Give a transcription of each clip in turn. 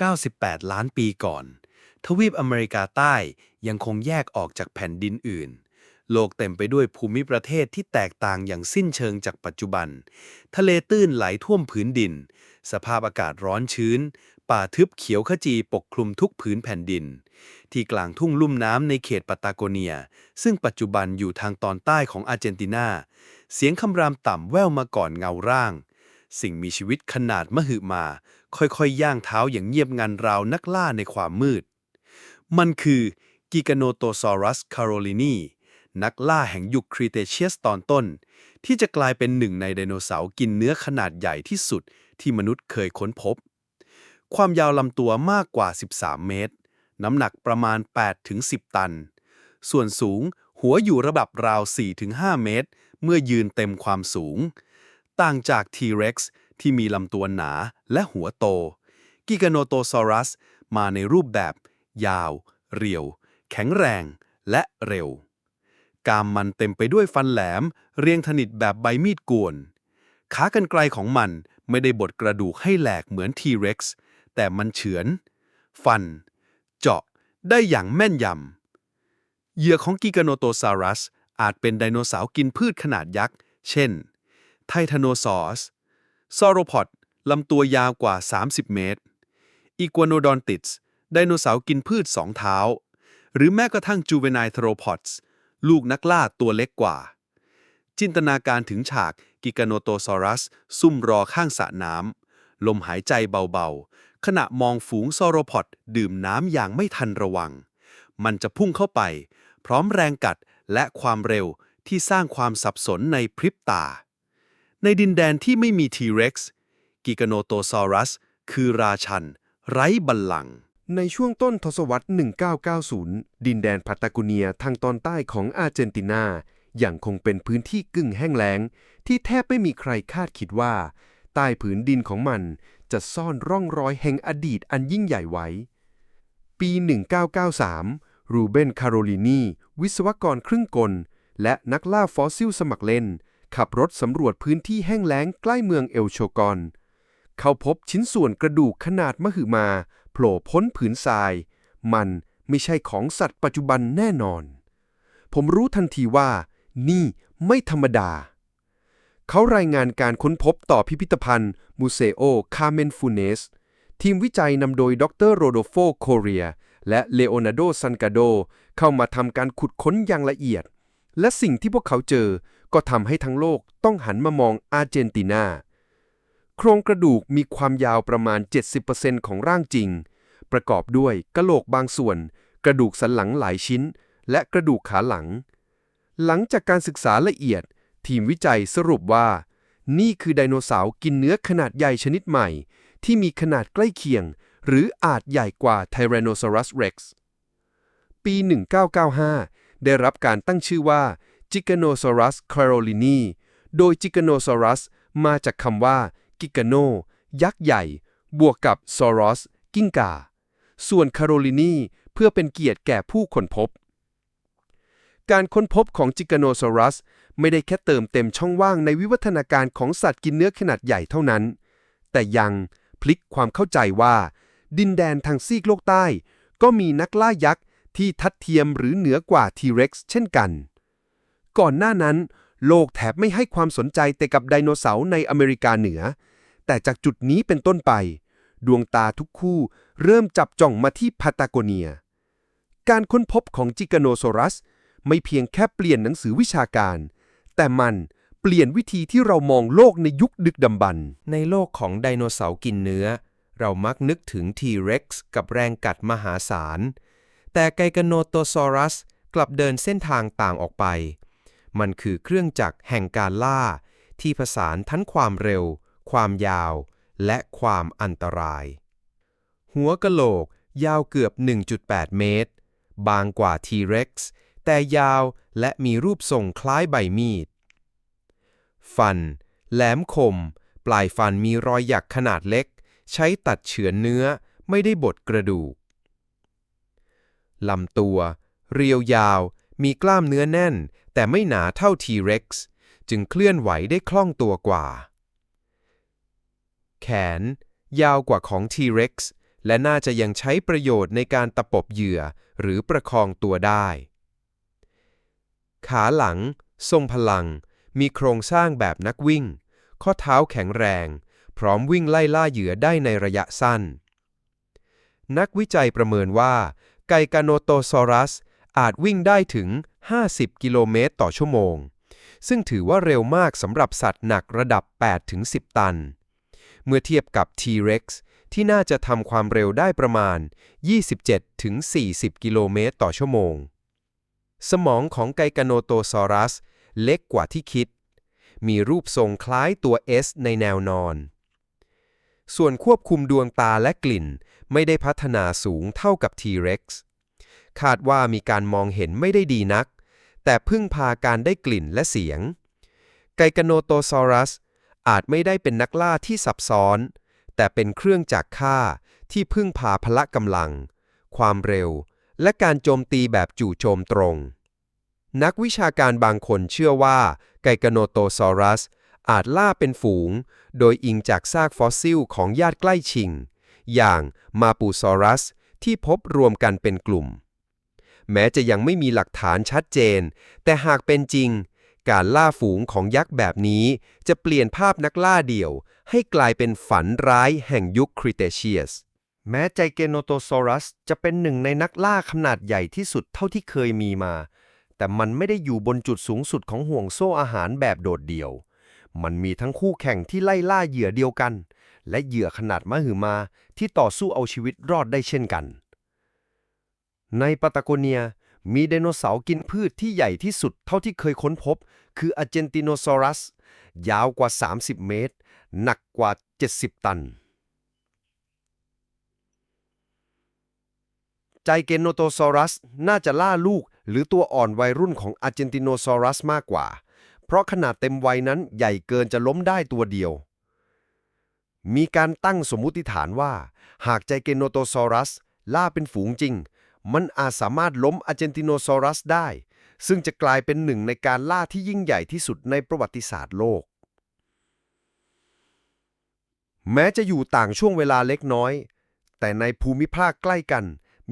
98 ล้านปีก่อน ทวีปอเมริกาใต้ยังคงแยกออกจากแผ่นดินอื่น โลกเต็มไปด้วยภูมิประเทศที่แตกต่างอย่างสิ้นเชิงจากปัจจุบัน ทะเลตื้นไหลท่วมผืนดิน สภาพอากาศร้อนชื้น ป่าทึบเขียวขจีปกคลุมทุกผืนแผ่นดิน ที่กลางทุ่งลุ่มน้ำในเขตปาตาโกเนีย ซึ่งปัจจุบันอยู่ทางตอนใต้ของอาร์เจนตินา เสียงคำรามต่ำแว่วมาก่อนเงาร่าง สิ่งมีชีวิตขนาดมหึมา ค่อยๆ ย่างเท้าอย่างเงียบงันราวนักล่าในความมืด มันคือกิกาโนโตซอรัสคาโรลินีนักล่าแห่งยุคครีเทเชียสตอนต้น ที่จะกลายเป็นหนึ่งในไดโนเสาร์กินเนื้อขนาดใหญ่ที่สุดที่มนุษย์เคยค้นพบ ความยาวลำตัวมากกว่า 13 เมตร น้ำหนักประมาณ 8-10 ตัน ส่วนสูงหัวอยู่ระดับราว 4-5 เมตร เมื่อยืนเต็มความสูง ต่างจาก T-Rex ที่มีลำตัวหนาและหัวโต กิกาโนโตซอรัสมาในรูปแบบ ยาว เรียว แข็งแรง และเร็ว กามมันเต็มไปด้วยฟันแหลม เรียงถนิทแบบใบมีดกวน ขากรรไกรของมันไม่ได้บดกระดูกให้แหลกเหมือน T-Rex แต่มันเฉือน ฟัน เจาะได้อย่างแม่นยำ เหยื่อของกิกาโนโตซารัสอาจเป็นไดโนเสาร์กินพืชขนาดยักษ์ เช่น ไททานโนซอสซอโรพอดลำตัวยาวกว่า 30 เมตร อีกัวโนดอนติสไดโนเสาร์กินพืชสองเท้า หรือแม้กระทั่งจูเวนไนเทโรพอดส์ลูกนักล่าตัวเล็กกว่า จินตนาการถึงฉากกิกาโนโตซอรัส ซุ่มรอข้างสระน้ำ ลมหายใจเบาๆ ขณะมองฝูงซอโรพอดดื่มน้ำอย่างไม่ทันระวัง มันจะพุ่งเข้าไป พร้อมแรงกัดและความเร็วที่สร้างความสับสนในพริบตา ในดินแดนที่ไม่มี T-Rex กิกโนโตซอรัส คือราชัน ไร้บัลลังก์ในช่วงต้นทศวรรษ 1990 ดินแดนพาตตาโกเนียทางตอนใต้ของอาร์เจนตินายังคงเป็นพื้นที่กึ่งแห้งแล้ง ที่แทบไม่มีใครคาดคิดว่า ใต้ผืนดินของมันจะซ่อนร่องรอยแห่งอดีตอันยิ่งใหญ่ไว้ ปี 1993 รูเบน คาโรลินี วิศวกรครึ่งกล และนักล่าฟอสซิลสมัครเล่น ขับรถสำรวจพื้นที่แห้งแล้งใกล้เมืองเอลโชกอน เขาพบชิ้นส่วนกระดูกขนาดมหึมา โผล่พ้นผืนทราย มันไม่ใช่ของสัตว์ปัจจุบันแน่นอน ผมรู้ทันทีว่า นี่ไม่ธรรมดา เขารายงานการค้นพบต่อพิพิธภัณฑ์มูเซโอคาเมนฟูเนส ทีมวิจัยนำโดยดรโรโดโฟโคเรีย และเลโอนาร์โดซันกาโด เข้ามาทำการขุดค้นอย่างละเอียด และสิ่งที่พวกเขาเจอ ก็ทำให้ทั้งโลกต้องหันมามองอาร์เจนตินา โครงกระดูกมีความยาวประมาณ 70%ของร่างจริง ประกอบด้วยกะโหลกบางส่วน กระดูกสันหลังหลายชิ้น และกระดูกขาหลัง หลังจากการศึกษาละเอียด ทีมวิจัยสรุปว่า นี่คือไดโนเสาร์กินเนื้อขนาดใหญ่ชนิดใหม่ ที่มีขนาดใกล้เคียง หรืออาจใหญ่กว่า Tyrannosaurus rex ปี 1995 ได้รับการตั้งชื่อว่า Giganosaurus carolini โดย Giganosaurus มาจากคำว่า Gigano ยักษ์ใหญ่ บวกกับ Sauros กิ้งก่า ส่วน Carolini เพื่อเป็นเกียรติแก่ผู้ค้นพบ การค้นพบของ Giganosaurus ไม่ได้แค่เติมเต็มช่องว่างในวิวัฒนาการของสัตว์กินเนื้อขนาดใหญ่เท่านั้น แต่ยังพลิกความเข้าใจว่า ดินแดนทางซีกโลกใต้ ก็มีนักล่ายักษ์ที่ทัดเทียมหรือเหนือกว่า T-Rex เช่นกัน ก่อนหน้านั้น โลกแทบไม่ให้ความสนใจแต่กับไดโนเสาร์ในอเมริกาเหนือ แต่จากจุดนี้เป็นต้นไป ดวงตาทุกคู่เริ่มจับจ้องมาที่พาตาโกเนีย การค้นพบของจิกาโนซอรัส ไม่เพียงแค่เปลี่ยนหนังสือวิชาการ แต่มันเปลี่ยนวิธีที่เรามองโลกในยุคดึกดำบรรพ์ในโลกของไดโนเสาร์กินเนื้อ เรามักนึกถึง T-Rex กับแรงกัดมหาศาล แต่ไกกโนโตซอรัสกลับเดินเส้นทางต่างออกไป มันคือเครื่องจักรแห่งการล่า ที่ผสานทั้งความเร็ว ความยาว และความอันตราย หัวกะโหลก ยาวเกือบ 1.8 เมตร บางกว่า T-Rex แต่ยาวและมีรูปทรงคล้ายใบมีด ฟัน แหลมคม ปลายฟันมีรอยหยักขนาดเล็ก ใช้ตัดเฉือนเนื้อไม่ได้บดกระดูกลำตัว เรียวยาว มีกล้ามเนื้อแน่น แต่ไม่หนาเท่า T-Rex จึงเคลื่อนไหวได้คล่องตัวกว่า แขน ยาวกว่าของ T-Rex และน่าจะยังใช้ประโยชน์ในการตะปบเหยื่อหรือประคองตัวได้ ขาหลัง ทรงพลัง มีโครงสร้างแบบนักวิ่ง ข้อเท้าแข็งแรง พร้อมวิ่งไล่ล่าเหยื่อได้ในระยะสั้น นักวิจัยประเมินว่า ไกกาโนโตซอรัส อาจวิ่งได้ถึง 50 กิโลเมตรต่อชั่วโมง ซึ่งถือว่าเร็วมากสำหรับสัตว์หนักระดับ 8-10 ตัน เมื่อเทียบกับ T-Rex ที่น่าจะทำความเร็วได้ประมาณ 27-40 กิโลเมตรต่อชั่วโมง สมองของไกกาโนโตซอรัส เล็กกว่าที่คิด มีรูปทรงคล้ายตัว S ในแนวนอน ส่วนควบคุมดวงตาและกลิ่นไม่ได้พัฒนาสูงเท่ากับ T-Rex คาดว่ามีการมองเห็นไม่ได้ดีนัก แต่พึ่งพาการได้กลิ่นและเสียง ไกกโนโตซอรัส อาจไม่ได้เป็นนักล่าที่ซับซ้อน แต่เป็นเครื่องจักรฆ่าที่พึ่งพาพละกำลัง ความเร็ว และการโจมตีแบบจู่โจมตรง นักวิชาการบางคนเชื่อว่าไกกโนโตซอรัส อาจล่าเป็นฝูง โดยอิงจากซากฟอสซิลของญาติใกล้ชิง อย่างมาปูซอรัสที่พบรวมกันเป็นกลุ่ม แม้จะยังไม่มีหลักฐานชัดเจน แต่หากเป็นจริง การล่าฝูงของยักษ์แบบนี้ จะเปลี่ยนภาพนักล่าเดี่ยว ให้กลายเป็นฝันร้ายแห่งยุคคริเทเชียส แม้ไจเกโนโตซอรัสจะเป็นหนึ่งในนักล่าขนาดใหญ่ที่สุดเท่าที่เคยมีมา แต่มันไม่ได้อยู่บนจุดสูงสุดของห่วงโซ่อาหารแบบโดดเดี่ยว มันมีทั้งคู่แข่งที่ไล่ล่าเหยื่อเดียวกัน และเหยื่อขนาดมหึมาที่ต่อสู้เอาชีวิตรอดได้เช่นกัน ในปาตาโกเนีย มีไดโนเสาร์กินพืชที่ใหญ่ที่สุดเท่าที่เคยค้นพบ คืออเจนติโนซอรัส ยาวกว่า 30 เมตร หนักกว่า 70 ตันไจเกโนโตซอรัสน่าจะล่าลูกหรือตัวอ่อนวัยรุ่นของอเจนติโนซอรัสมากกว่า เพราะขนาดเต็มวัยนั้นใหญ่เกินจะล้มได้ตัวเดียว มีการตั้งสมมุติฐานว่า หากไจเกโนโตซอรัส ล่าเป็นฝูงจริง มันอาจสามารถล้มอาร์เจนติโนซอรัสได้ ซึ่งจะกลายเป็นหนึ่งในการล่าที่ยิ่งใหญ่ที่สุดในประวัติศาสตร์โลก แม้จะอยู่ต่างช่วงเวลาเล็กน้อย แต่ในภูมิภาคใกล้กัน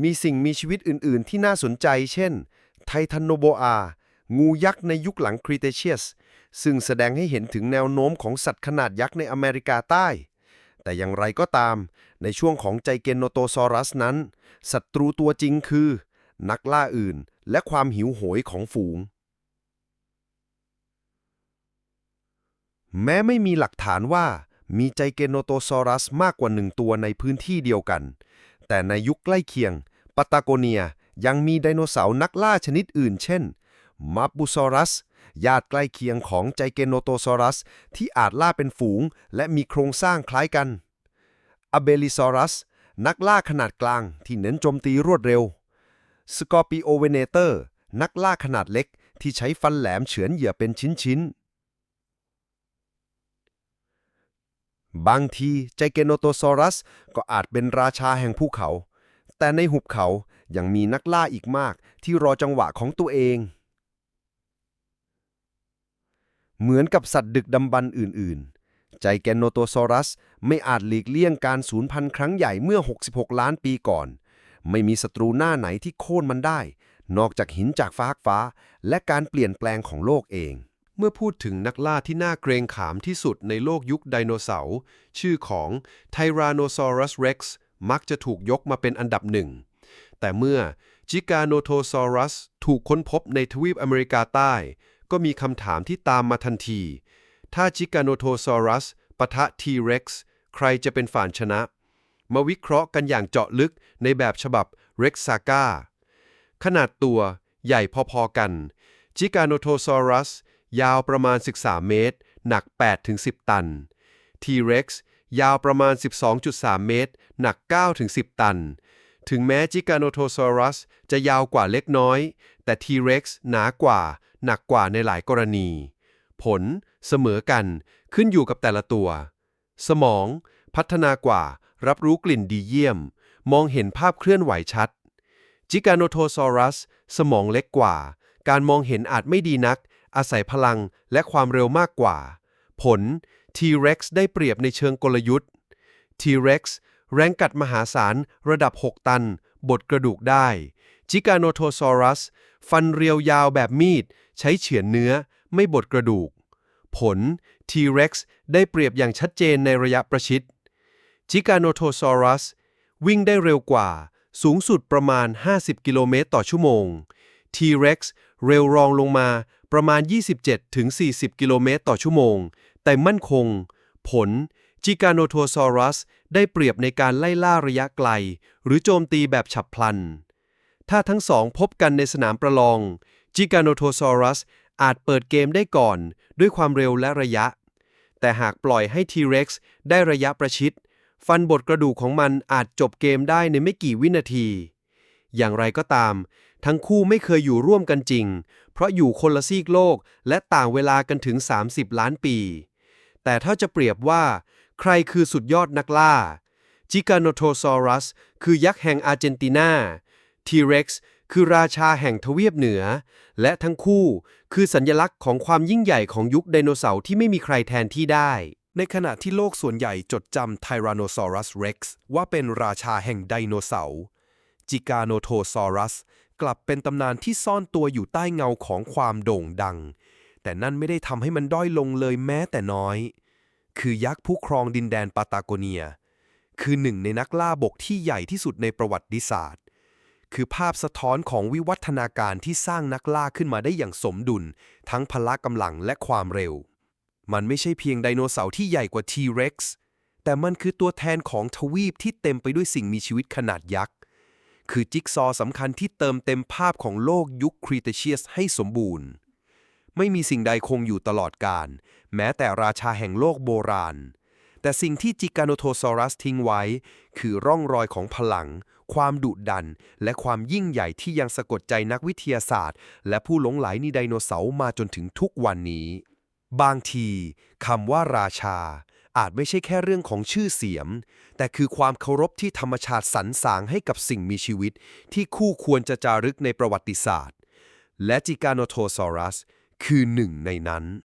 มีสิ่งมีชีวิตอื่น ๆ ที่น่าสนใจ เช่น ไททันโนโบอา งูยักษ์ในยุคหลังครีเทเชียส ซึ่งแสดงให้เห็นถึงแนวโน้มของสัตว์ขนาดยักษ์ในอเมริกาใต้ แต่อย่างไรก็ตาม ในช่วงของไจเกโนโตซอรัสนั้น ศัตรูตัวจริงคือ นักล่าอื่นและความหิวโหยของฝูง แม้ไม่มีหลักฐานว่ามีไจเกโนโตซอรัสมากกว่าหนึ่งตัวในพื้นที่เดียวกัน แต่ในยุคใกล้เคียงปาตาโกเนียยังมีไดโนเสาร์นักล่าชนิดอื่น เช่นมาปูซอรัส ญาติใกล้เคียงของไจเกโนโตซอรัส ที่อาจล่าเป็นฝูง และมีโครงสร้างคล้ายกันอเบลิซอรัส นักล่าขนาดกลางที่เน้นโจมตีรวดเร็วสกอร์ปิโอเวเนเตอร์ นักล่าขนาดเล็กที่ใช้ฟันแหลมเฉือนเหยื่อเป็นชิ้นๆ บางทีไจเกโนโตซอรัส ก็อาจเป็นราชาแห่งภูเขา แต่ในหุบเขายังมีนักล่าอีกมากที่รอจังหวะของตัวเอง เหมือนกับสัตว์ดึกดำบรรพ์อื่นๆไจแกนโนโตซอรัส ไม่อาจหลีกเลี่ยงการสูญพันธุ์ครั้งใหญ่เมื่อ 66 ล้านปีก่อน ไม่มีศัตรูหน้าไหนที่โค่นมันได้ นอกจากหินจากฟ้าฟ้า และการเปลี่ยนแปลงของโลกเอง เมื่อพูดถึงนักล่าที่น่าเกรงขามที่สุดในโลกยุคไดโนเสาร์ชื่อของ Tyrannosaurus Rex มักจะถูกยกมาเป็นอันดับหนึ่ง แต่เมื่อ Giganotosaurus ถูกค้นพบในทวีปอเมริกาใต้ ก็มีคำถามที่ตามมาทันที ถ้า Giganotosaurus ปะทะ T-Rex ใครจะเป็นฝ่ายชนะ มาวิเคราะห์กันอย่างเจาะลึกในแบบฉบับ Rex Saga ขนาดตัวใหญ่พอๆกัน Giganotosaurus ยาวประมาณ 13 เมตร หนัก 8-10 ตัน T-Rex ยาวประมาณ 12.3 เมตร หนัก 9-10 ตัน ถึงแม้ Giganotosaurus จะยาวกว่าเล็กน้อย แต่ T-Rex หนากว่า หนักกว่าในหลายกรณี ผลเสมอกันขึ้นอยู่กับแต่ละตัว สมอง พัฒนากว่า รับรู้กลิ่นดีเยี่ยม มองเห็นภาพเคลื่อนไหวชัด Giganotosaurus สมองเล็กกว่า การมองเห็นอาจไม่ดีนัก อาศัยพลังและความเร็วมากกว่า ผล T-Rex ได้เปรียบในเชิงกลยุทธ์ T-Rex แรงกัดมหาศาลระดับ 6 ตัน บดกระดูกได้ จิกาโนโทซอรัส ฟันเรียวยาวแบบมีด ใช้เฉือนเนื้อ ไม่บดกระดูก ผล T-Rex ได้เปรียบอย่างชัดเจนในระยะประชิด จิกาโนโทซอรัส วิ่งได้เร็วกว่า สูงสุดประมาณ 50 กิโลเมตรต่อชั่วโมง T-Rex เร็วรองลงมาประมาณ 27-40 กิโลเมตรต่อชั่วโมง แต่มั่นคง ผลจิกาโนโทซอรัส ได้เปรียบในการไล่ล่าระยะไกล หรือโจมตีแบบฉับพลัน ถ้าทั้งสองพบกันในสนามประลองจิกาโนโทซอรัสอาจเปิดเกมได้ก่อน ด้วยความเร็วและระยะ แต่หากปล่อยให้ T-Rex ได้ระยะประชิด ฟันบดกระดูกของมันอาจจบเกมได้ในไม่กี่วินาที อย่างไรก็ตาม ทั้งคู่ไม่เคยอยู่ร่วมกันจริง เพราะอยู่คนละซีกโลกและต่างเวลากันถึง 30 ล้านปี แต่ถ้าจะเปรียบว่า ใครคือสุดยอดนักล่าจิกาโนโทซอรัส คือยักษ์แห่งอาร์เจนตินา T-Rex คือราชาแห่งทวีปเหนือ และทั้งคู่คือสัญลักษณ์ของความยิ่งใหญ่ของยุคไดโนเสาร์ที่ไม่มีใครแทนที่ได้ ในขณะที่โลกส่วนใหญ่จดจำ Tyrannosaurus rex ว่าเป็นราชาแห่งไดโนเสาร์ Giganotosaurus กลับเป็นตำนานที่ซ่อนตัวอยู่ใต้เงาของความโด่งดัง แต่นั่นไม่ได้ทำให้มันด้อยลงเลยแม้แต่น้อย คือยักษ์ผู้ครองดินแดนปาตาโกเนีย คือหนึ่งในนักล่าบกที่ใหญ่ที่สุดในประวัติศาสตร์ คือภาพสะท้อนของวิวัฒนาการที่สร้างนักล่าขึ้นมาได้อย่างสมดุล ทั้งพละกำลังและความเร็ว มันไม่ใช่เพียงไดโนเสาร์ที่ใหญ่กว่า T-Rex แต่มันคือตัวแทนของทวีปที่เต็มไปด้วยสิ่งมีชีวิตขนาดยักษ์ คือจิ๊กซอว์สำคัญที่เติมเต็มภาพของโลกยุคครีเทเชียสให้สมบูรณ์ ไม่มีสิ่งใดคงอยู่ตลอดกาลแม้แต่ราชาแห่งโลกโบราณ แต่สิ่งที่จิกาโนโทซอรัสทิ้งไว้ คือร่องรอยของพลัง ความดุดัน และความยิ่งใหญ่ที่ยังสะกดใจนักวิทยาศาสตร์ และผู้หลงไหลในไดโนเสาร์มาจนถึงทุกวันนี้ บางทีคำว่าราชา อาจไม่ใช่แค่เรื่องของชื่อเสียง แต่คือความเคารพที่ธรรมชาติสรรสร้างให้กับสิ่งมีชีวิต ที่คู่ควรจะจารึกในประวัติศาสตร์ และจิกาโนโทซอรัส คือหนึ่งในนั้น